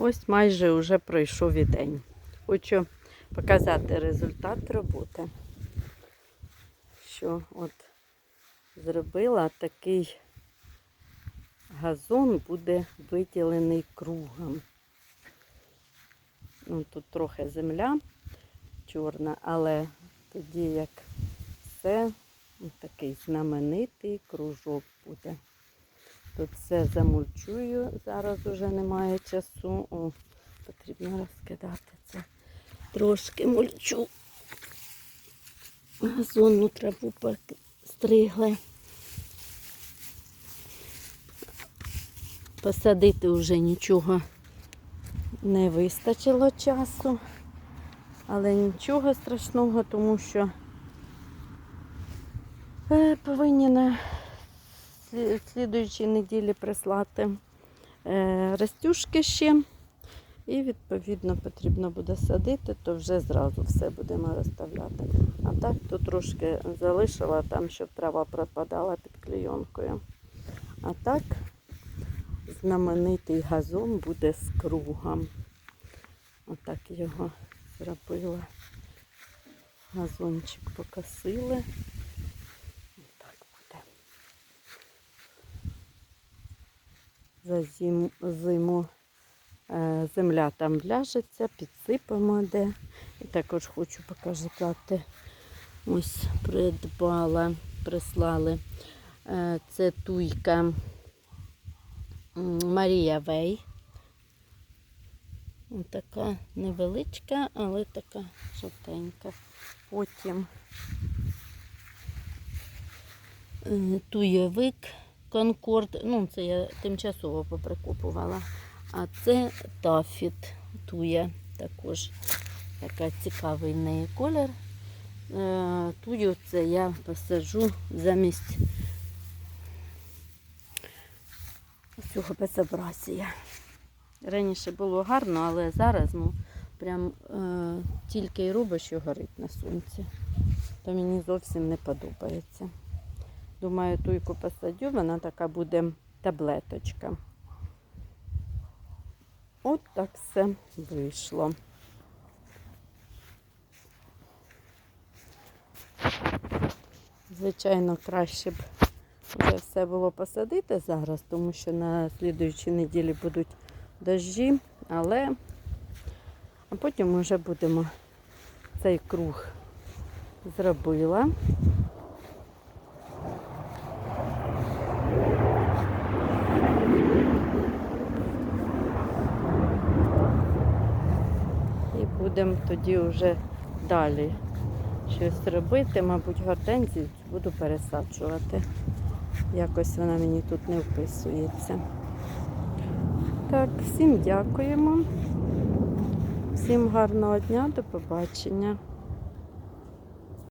Ось майже вже пройшов і день. Хочу показати результат роботи. Що от зробила такий газон буде виділений кругом. Ну, тут трохи земля чорна, але тоді як все, такий знаменитий кружок буде. Тут все замульчую, зараз вже немає часу. О, потрібно розкидати це. Трошки мульчу. Газонну траву стригли. Посадити вже нічого не вистачило часу, але нічого страшного, тому що е, повинні на слі- слідуючій неділі прислати е, растюшки ще. І відповідно потрібно буде садити, то вже зразу все будемо розставляти. А так то трошки залишила там, щоб трава пропадала під клейонкою. А так знаменитий газон буде з кругом. Отак його зробила. Газончик покосили. Отак буде. За зим, зиму е, земля там ляжеться, підсипемо де. І також хочу показати. Ось придбала, прислали. Е, Це туйка Марія Вей. Ось Така невеличка, але така жовтенька. Потім е, туєвик Конкорд. Ну, це я тимчасово поприкупувала. А це тафіт туя. Також така цікавий в неї колір. Е, Тую це я посаджу замість цього безобразія. Раніше було гарно, але зараз ну, прям е, тільки й робиш, що горить на сонці. То мені зовсім не подобається. Думаю, туйку посадю, вона така буде таблеточка. От так все вийшло. Звичайно, краще б вже все було посадити зараз, тому що на слідуючій неділі будуть дощі, але а потім вже будемо цей круг зробила. Будемо тоді вже далі щось робити. Мабуть, гортензію буду пересаджувати. Якось вона мені тут не вписується. Так, всім дякуємо. Всім гарного дня, до побачення.